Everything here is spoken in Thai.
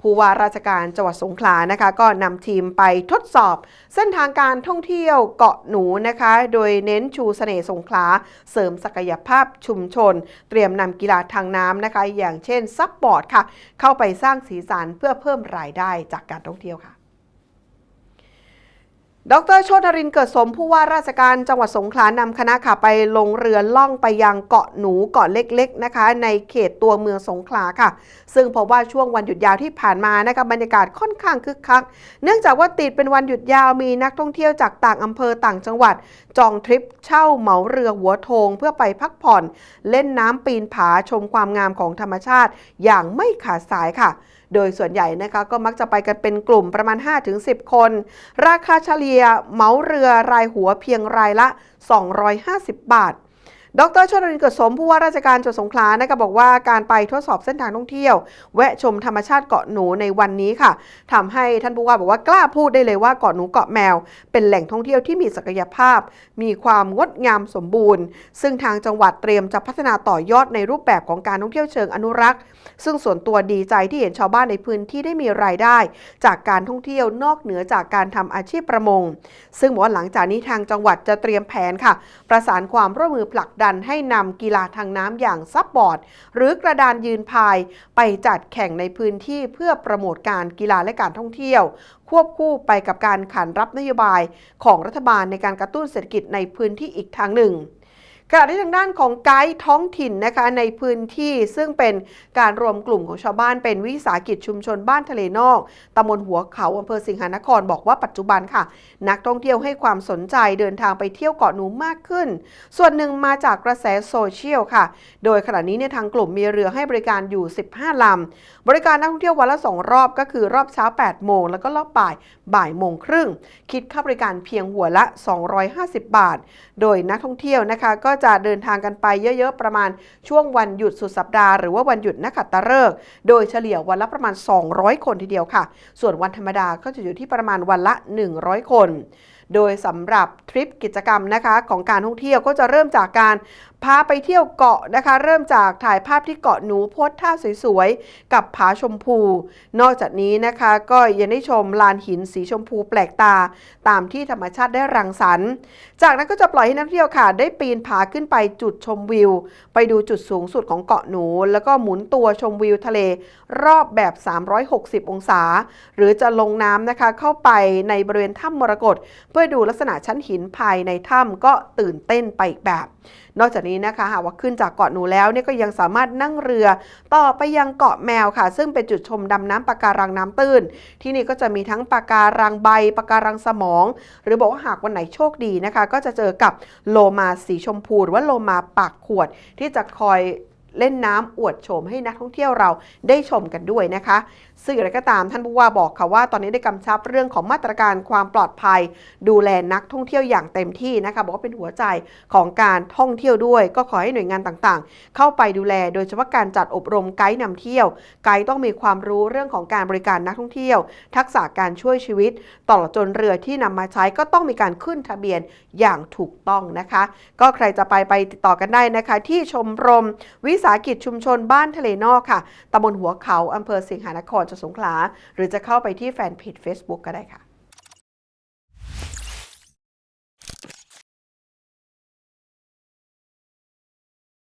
ผู้ว่าราชการจังหวัดสงขลานะคะ ก็นำทีมไปทดสอบ เส้นทางการท่องเที่ยวเกาะหนูนะคะ โดยเน้นชูเสน่ห์สงขลาเสริมศักยภาพชุมชน เตรียมนำกีฬาทางน้ำนะคะ อย่างเช่นซับบอร์ดค่ะ เข้าไปสร้างสีสันเพื่อเพิ่มรายได้จากการท่องเที่ยวค่ะ ดรโชตรินเกิดสมผู้ว่าราชการจังหวัดสงขลานำคณะค่ะไปลงเรือล่องไปยังเกาะหนูเกาะเล็กๆนะคะ ในเขตตัวเมืองสงขลาค่ะ ซึ่งพบว่าช่วงวันหยุดยาวที่ผ่านมานะคะบรรยากาศค่อนข้างคึกคัก เนื่องจากว่าติดเป็นวันหยุดยาวมีนักท่องเที่ยวจากต่างอำเภอต่างจังหวัด จองทริปเช่าเหมาเรือหัวโทงเพื่อไปพักผ่อน เล่นน้ำปีนผาชมความงามของธรรมชาติ อย่างไม่ขาดสายค่ะ โดยส่วนใหญ่นะคะก็มักจะไปกันเป็นกลุ่มประมาณ 5-10 คน ราคาเฉลี่ยเหมาเรือรายหัวเพียงรายละ 250 บาท ดรชนรินเกิดสมผู้ว่าราชการจังหวัดสงขลานะคะบอกว่าการไปทดสอบเส้นทางท่องเที่ยว แวะชมธรรมชาติเกาะหนูในวันนี้ค่ะทำให้ท่านผู้ว่าบอกว่ากล้าพูดได้เลยว่าเกาะหนูเกาะแมว เป็นแหล่งท่องเที่ยวที่มีศักยภาพ มีความงดงามสมบูรณ์ ซึ่งทางจังหวัดเตรียมจะพัฒนาต่อยอดในรูปแบบของการท่องเที่ยวเชิงอนุรักษ์ ซึ่งส่วนตัวดีใจที่เห็นชาวบ้านในพื้นที่ได้มีรายได้ จากการท่องเที่ยวนอกเหนือจากการทำอาชีพประมง ซึ่งบอกว่าหลังจากนี้ทางจังหวัดจะเตรียมแผนค่ะ ประสานความร่วมมือผลักดันให้นำกีฬาทางน้ำอย่างซับบอร์ด หรือกระดานยืนพาย ไปจัดแข่งในพื้นที่เพื่อโปรโมทการกีฬาและการท่องเที่ยว ควบคู่ไปกับการขันรับนโยบายของรัฐบาลในการกระตุ้นเศรษฐกิจในพื้นที่อีกทางหนึ่ง ขณะที่ทางด้านของไกด์ท้องถิ่นนะคะในพื้นที่ซึ่งเป็นการรวมกลุ่มของชาวบ้านเป็นวิสาหกิจชุมชนบ้านทะเลนอกตำบลหัวเขาอำเภอสิงหานครบอกว่าปัจจุบันค่ะ นักท่องเที่ยวให้ความสนใจเดินทางไปเที่ยวเกาะหนูมากขึ้น ส่วนหนึ่งมาจากกระแสโซเชียลค่ะ โดยขณะนี้เนี่ยทางกลุ่มมีเรือให้บริการอยู่ 15 ลำ บริการนักท่องเที่ยววันละ 2 รอบก็คือรอบเช้า 8 โมง แล้วก็รอบบ่ายบ่ายโมงครึ่ง คิดค่าบริการเพียงหัวละ 250 บาท โดยนักท่องเที่ยวนะคะก็จะเดินทางกันไปเยอะๆ ประมาณช่วงวันหยุดสุดสัปดาห์หรือว่าวันหยุดนักขัตฤกษ์โดยเฉลี่ยวันละประมาณ 200 คนทีเดียวค่ะ ส่วนวันธรรมดาก็จะอยู่ที่ประมาณวันละ 100 คน โดยสำหรับทริปกิจกรรมนะคะของการท่องเที่ยวก็จะเริ่มจากการพาไปเที่ยวเกาะนะคะ เริ่มจากถ่ายภาพที่เกาะหนูโพสท่าสวยๆ กับผาชมพู นอกจากนี้นะคะก็ยังได้ชมลานหินสีชมพูแปลกตา ตามที่ธรรมชาติได้รังสรรค์ จากนั้นก็จะปล่อยให้นักเที่ยวค่ะ ได้ปีนผาขึ้นไปจุดชมวิว ไปดูจุดสูงสุดของเกาะหนู แล้วก็หมุนตัวชมวิวทะเล รอบแบบ 360 องศา หรือจะลงน้ำนะคะเข้าไปในบริเวณถ้ำมรกตเพื่อดูลักษณะชั้นหินภายในถ้ำก็ตื่นเต้นไปอีกแบบ นอกจากนี้นะคะหากว่าขึ้นจากเกาะหนูแล้วเนี่ยก็ยังสามารถนั่งเรือต่อไปยังเกาะแมวค่ะ ซึ่งเป็นจุดชมดำน้ำปะการังน้ำตื้น ที่นี่ก็จะมีทั้งปะการังใบปะการังสมอง หรือบอกว่าหากวันไหนโชคดีนะคะ ก็จะเจอกับโลมาสีชมพูหรือว่าโลมาปากขวดที่จะคอย เล่นน้ำอวดโฉมให้นักท่องเที่ยวเราได้ชมกันด้วยนะคะ ซึ่งอย่างไรก็ตามท่านผู้ว่าบอกค่ะว่าตอนนี้ได้กำชับเรื่องของมาตรการความปลอดภัย ดูแลนักท่องเที่ยวอย่างเต็มที่นะคะบอกว่าเป็นหัวใจของการท่องเที่ยวด้วย ก็ขอให้หน่วยงานต่างๆ เข้าไปดูแลโดยเฉพาะการจัดอบรมไกด์นำเที่ยว ไกด์ต้องมีความรู้เรื่องของการบริการนักท่องเที่ยว ทักษะการช่วยชีวิตตลอดจนเรือที่นำมาใช้ก็ต้องมีการขึ้นทะเบียนอย่างถูกต้องนะคะ ก็ใครจะไปไปติดต่อกันได้นะคะ ที่ชมรมวิสาหกิจชุมชนบ้านทะเลนอกค่ะตำบลหัวเขาอำเภอสิงหานครจังหวัดสงขลา หรือจะเข้าไปที่แฟนเพจ Facebook ก็ได้ค่ะ